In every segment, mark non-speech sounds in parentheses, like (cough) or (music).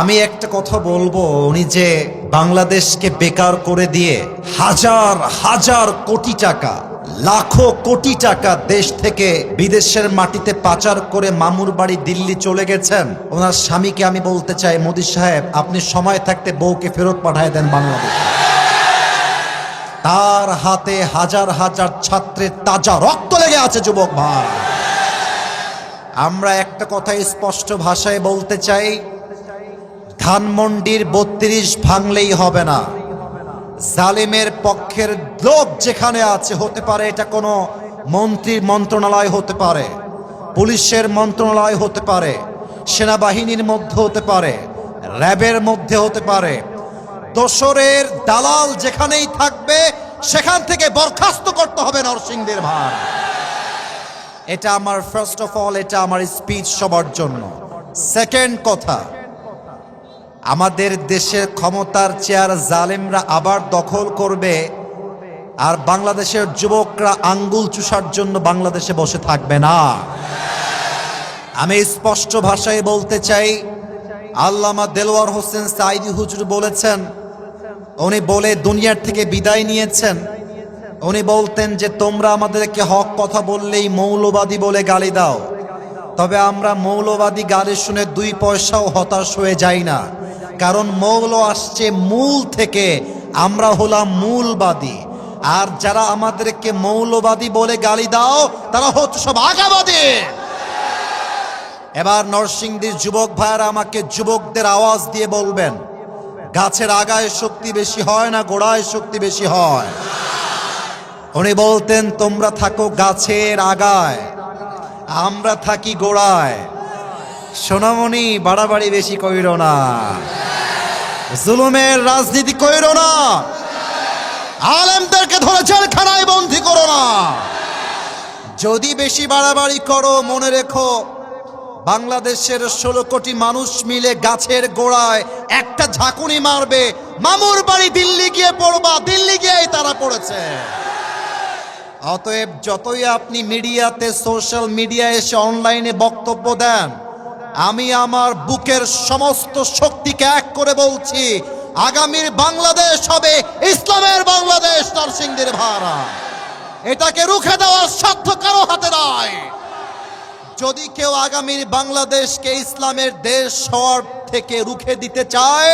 আমি একটা কথা বলব, উনি যে বাংলাদেশকে বেকার করে দিয়ে হাজার হাজার কোটি টাকা, লাখো কোটি টাকা দেশ থেকে বিদেশের মাটিতে পাচার করে মামুর বাড়ি দিল্লি চলে গেছেন, ওনার স্বামীকে আমি বলতে চাই, মোদি সাহেব, আপনি সময় থাকতে বউকে ফেরত পাঠায় দেন বাংলাদেশ। তার হাতে হাজার হাজার ছাত্রের তাজা রক্ত লেগে আছে, যুবক ভাই। আমরা একটা কথা স্পষ্ট ভাষায় বলতে চাই ধানমন্ডির বত্রিশ ভাঙলেই হবে না। জালিমের পক্ষের লোক যেখানে আছে, হতে পারে এটা কোনো মন্ত্রীর মন্ত্রণালয় হতে পারে, পুলিশের মন্ত্রণালয় হতে পারে, সেনাবাহিনীর মধ্যে হতে পারে, র্যাবের মধ্যে হতে পারে। দোসরের দালাল যেখানেই থাকবে, সেখান থেকে বরখাস্ত করতে হবে নরসিংদের ভার। এটা আমার ফার্স্ট অফ অল এটা আমার স্পিচ সবার জন্য। সেকেন্ড কথা আমাদের দেশের ক্ষমতার চেয়ার জালেমরা আবার দখল করবে, আর বাংলাদেশের যুবকরা আঙ্গুল চুষার জন্য বাংলাদেশে বসে থাকবে না। আমি স্পষ্ট ভাষায় বলতে চাই, আল্লামা দেলোয়ার হোসেন সাইদি হুজুর বলেছেন, উনি বলে দুনিয়ার থেকে বিদায় নিয়েছেন। উনি বলতেন যে, তোমরা আমাদেরকে হক কথা বললেই মৌলবাদী বলে গালি দাও। তবে আমরা মৌলবাদী গালি শুনে দুই পয়সাও হতাশ হয়ে যাই না। কারণ মৌল আসছে মূল থেকে। আমরা হলাম মূলবাদী। আর যারা আমাদেরকে মৌলবাদী বলে গালি দাও, তারা হচ্ছে সব আগাবাদী। এবার নরসিংদীর যুবক ভাইয়ারা আমাকে যুবকদের আওয়াজ দিয়ে বলবেন, গাছের আগায় শক্তি বেশি হয় না গোড়ায় শক্তি বেশি হয়? উনি বলতেন, তোমরা থাকো গাছের আগায়, আমরা থাকি গোড়ায়। সোনামণি, বাড়াবাড়ি বেশি কইর না। জুলুমের রাজনীতি কইর না। আলেমদেরকে ধরে জেলখানায় বন্দি করো না। যদি বেশি বাড়াবাড়ি করো, মনে রেখো, বাংলাদেশের ষোলো কোটি মানুষ মিলে গাছের গোড়ায় একটা ঝাঁকুনি মারবে। মামুর বাড়ি দিল্লি গিয়ে পড়বা, দিল্লি গিয়েই তারা পড়েছে। অতএব যতই আপনি মিডিয়াতে, সোশ্যাল মিডিয়া এসে অনলাইনে বক্তব্য দেন আমি আমার বুকের সমস্ত শক্তিকে এক করে বলছি, আগামীর বাংলাদেশ হবে ইসলামের বাংলাদেশ, নরসিংদীর ভাড়া। এটাকে রুখে দেওয়ার সাধ্য কারও হাতে নয় যদি কেউ আগামীর বাংলাদেশকে ইসলামের দেশ হওয়ার থেকে রুখে দিতে চায়,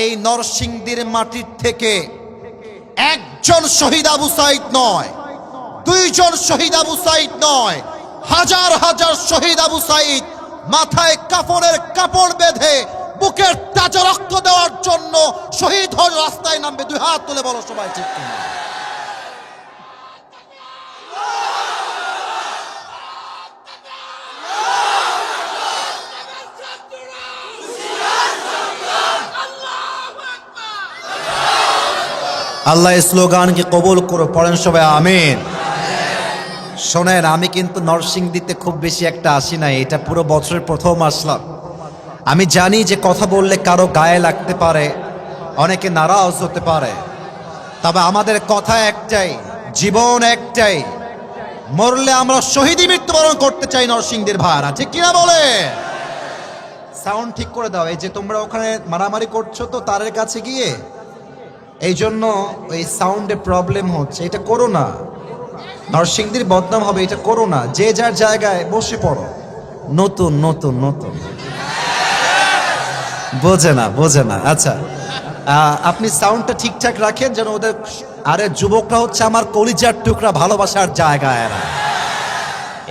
এই নরসিংদীর মাটির থেকে একজন শহীদ আবু সাইদ নয়, দুইজন শহীদ আবু সাইদ নয়, হাজার হাজার শহীদ আবু সাইদ মাথায় কাপড়ের কাপড় বেঁধে বুকের তাজা রক্ত দেওয়ার জন্য শহীদ হল রাস্তায় নামবে। দুই হাত তুলে বলো সবাই ঠিক আল্লাহ স্লোগানকে কবুল করে, পড়েন সবাই, আমিন। শোনেন, আমি কিন্তু নরসিংদীতে খুব বেশি একটা আসি নাই, এটা পুরো বছরের প্রথম আসলাম। আমি জানি যে কথা বললে কারও গায়ে লাগতে পারে, অনেকে নারাজ হতে পারে। তবে আমাদের কথা একটাই, জীবন একটাই। মরলে আমরা শহীদি মৃত্যুবরণ করতে চাই নরসিংদীর ভাড়া ঠিক কিনা বলে? সাউন্ড ঠিক করে দাও, এই যে তোমরা ওখানে মারামারি করছ তো তারের কাছে গিয়ে এই জন্য এই সাউন্ডে প্রবলেম হচ্ছে, এটা করো না। নরসিংদীর বদনাম হবে, এটা করো না। যে যার জায়গায় বসে পড়ো। নতুন নতুন নতুন। বোঝে না বোঝে না। আচ্ছা আপনি সাউন্ডটা ঠিকঠাক রাখেন যেন ওদের আরে যুবকরা হচ্ছে আমার কলিজার টুকরা, ভালোবাসার জায়গা এরা।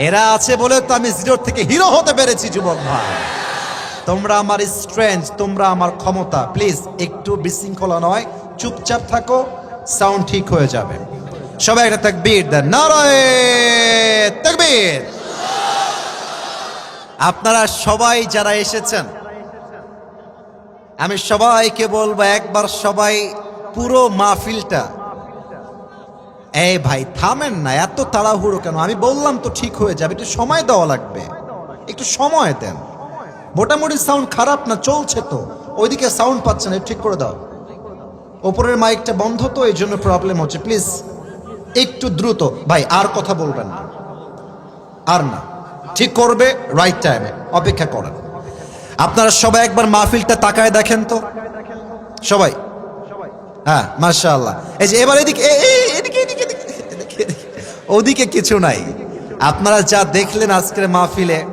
এরা আছে বলে তো আমি জিরোর থেকে হিরো হতে পেরেছি, যুবক ভাই। তোমরা আমার স্ট্রেংথ তোমরা আমার ক্ষমতা। প্লিজ একটু বিশৃঙ্খলা নয়, চুপচাপ থাকো সাউন্ড ঠিক হয়ে যাবে। সবাই একটা তাকবীর দেন। নারায় তাকবীর। আপনারা সবাই যারা এসেছেন, আমি সবাইকে বলব একবার সবাই পুরো মাহফিলটা। এই ভাই, থামেন না, এত তাড়াহুড়ো কেন? আমি বললাম তো ঠিক হয়ে যাবে, একটু সময় দেওয়া লাগবে। একটু সময় দেন। মোটামুটি সাউন্ড খারাপ না, চলছে তো। ওইদিকে সাউন্ড পাচ্ছে না ঠিক করে দাও। ওপরের মাইকটা বন্ধ তো, এই জন্য প্রবলেম হচ্ছে। প্লিজ একটু দ্রুত। ভাই, আর কথা বলবেন না। আর না। ঠিক করবে রাইট টাইমে অপেক্ষা করেন। আপনারা সবাই একবার মাহফিলটা তাকায় দেখেন তো। সবাই? হ্যাঁ মাশাআল্লাহ। এই যে, এবার এদিকে। ওদিকে কিছু নাই। আপনারা যা দেখলেন আজকের মাহফিলে,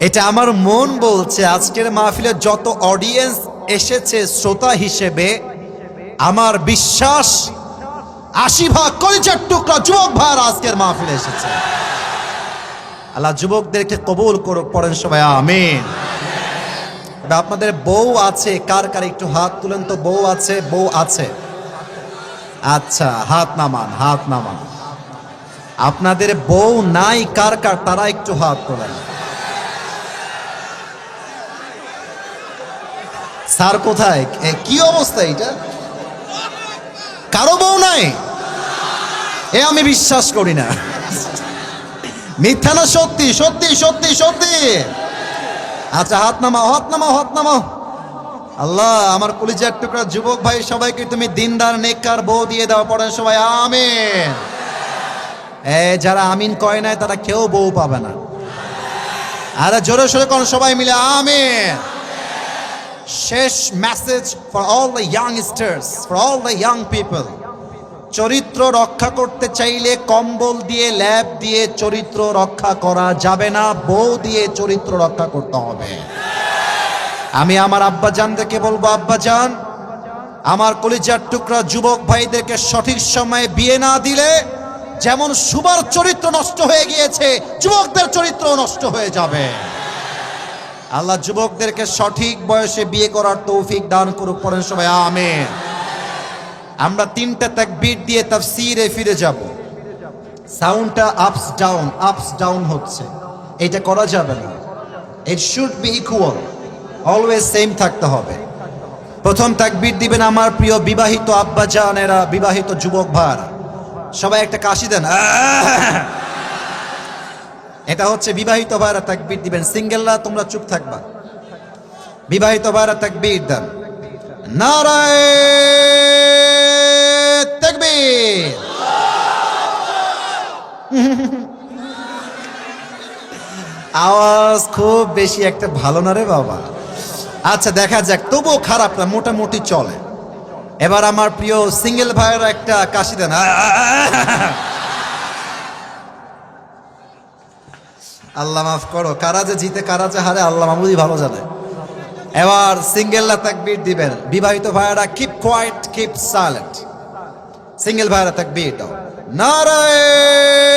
এটা আমার মন বলছে, আজকের মাহফিলে যত অডিয়েন্স এসেছে, শ্রোতা হিসেবে, আমার বিশ্বাস আশি ভাগ কলিজার টুকরা যুবক ভাইরা আজকের মাহফিলে এসেছে। আল্লাহ যুবকদেরকে কবুল করুক, পড়েন সবাই, আমিন। আপনাদের বউ আছে, কার কার একটু হাত তুলেন তো, বউ আছে বউ আছে। আচ্ছা হাত নামান হাত নামান। আপনাদের বউ নাই, কার কার, তারা একটু হাত তোলেন। স্যার কোথায়? কি অবস্থা এটা কারও বউ নাই। এ আমি বিশ্বাস করি না। মিথ্যা না, সত্যি সত্যি সত্যি সত্যি। আচ্ছা হাত নামাও হাত নামাও হাত নামাও। আল্লাহ, আমার কলিজার টুকরা যুবক ভাই, সবাইকে তুমি দিনদার, নেককার বউ দিয়ে দাও পড়ে সবাই আমিন। এ, যারা আমিন কয় নাই, তারা কেউ বউ পাবে না। আরে, জোরে সোরে কোন সবাই মিলে। আমিন। শেষ message for all the youngsters for all the young people চরিত্র রক্ষা করতে চাইলে কম্বল দিয়ে ল্যাব দিয়ে চরিত্র রক্ষা করা যাবে না, বউ দিয়ে চরিত্র রক্ষা করতে হবে। আমি আমার আব্বাজানদেরকে বলব, আব্বাজান, আমার কলিজার টুকরা যুবক ভাইদেরকে সঠিক সময়ে বিয়ে না দিলে যেমন সুবার চরিত্র নষ্ট হয়ে গিয়েছে, যুবকদের চরিত্র নষ্ট হয়ে যাবে। আল্লাহ যুবকদেরকে সঠিক বয়সে বিয়ে করার তৌফিক দান করুক, পড়েন সবাই, আমেন। আমরা তিনটা তাকবীর দিয়ে তাফসীরে ফিরে যাব। সাউন্ডটা আপস ডাউন আপস ডাউন হচ্ছে। এটা করা যাবে না। It should be equal always same থাকতে হবে। প্রথম তাকবীর দিবেন আমার প্রিয় বিবাহিত আব্বা জানেরা, বিবাহিত যুবক ভার সবাই একটা কাশি দেন। (laughs) এটা হচ্ছে বিবাহিত ভাইরা তাকবীর দিবেন। সিঙ্গেলরা তোমরা চুপ থাকবা। বিবাহিত ভাইরা তাকবীর দেন। নারায় আওয়াজ খুব বেশি একটা ভালো না রে বাবা। আচ্ছা দেখা যাক। তবুও খারাপ না, মোটামুটি চলে। এবার আমার প্রিয় সিঙ্গেল ভাইয়ের একটা কাশি দেন। আল্লাহ মাফ করো, কারা যে জিতে, কারা যে হারে, আল্লাহ মামুদি ভালো জানে। এবার সিঙ্গেলরা তাকবির দিবেন। বিবাহিত ভাইয়েরা keep quiet keep silent single ভাইয়েরা তাকবির দাও। নারায়